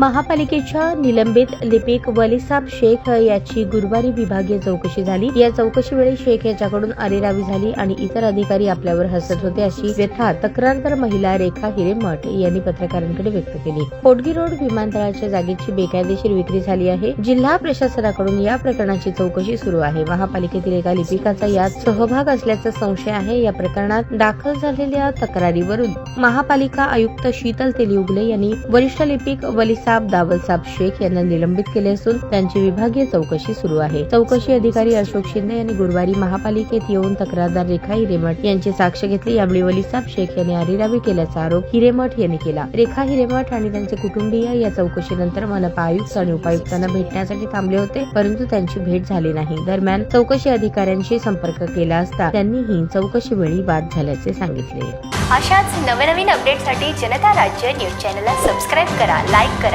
महापालिकेच्या निलंबित लिपिक वलिसाब शेख याची गुरुवारी विभागीय चौकशी झाली. या चौकशीवेळी शेख याच्याकडून अरेरावी झाली आणि इतर अधिकारी आपल्यावर हसत होते अशी व्यथा तक्रारदार महिला रेखा हिरेमठ यांनी पत्रकारांकडे व्यक्त केली. पोटगी रोड विमानतळाच्या जागेची बेकायदेशीर विक्री झाली आहे. जिल्हा प्रशासनाकडून या प्रकरणाची चौकशी सुरू आहे. महापालिकेतील एका लिपिकाचा यात सहभाग असल्याचा संशय आहे. या प्रकरणात दाखल झालेल्या तक्रारीवरून महापालिका आयुक्त शीतल तेलियुगले यांनी वरिष्ठ लिपिक वलीसाब दावलसाब शेख यांना निलंबित केले असून त्यांची विभागीय चौकशी सुरू आहे. चौकशी अधिकारी अशोक शिंदे यांनी गुरुवारी महापालिकेत येऊन तक्रारदार रेखा हिरेमठ यांची साक्ष घेतली. यावेळी वलीसाब शेख यांनी अरेरावी केल्याचा आरोप हिरेमठ यांनी केला. रेखा हिरेमठ आणि त्यांचे कुटुंबीय या चौकशीनंतर मनपा आयुक्त आणि उपायुक्तांना भेटण्यासाठी थांबले होते परंतु त्यांची भेट झाली नाही. दरम्यान चौकशी अधिकाऱ्यांशी संपर्क केला असता त्यांनीही चौकशी वेळी वाद झाल्याचे सांगितले. अशाच नवनवीन अपडेटसाठी जनता राज्य न्यूज चॅनलला सबस्क्राईब करा लाईक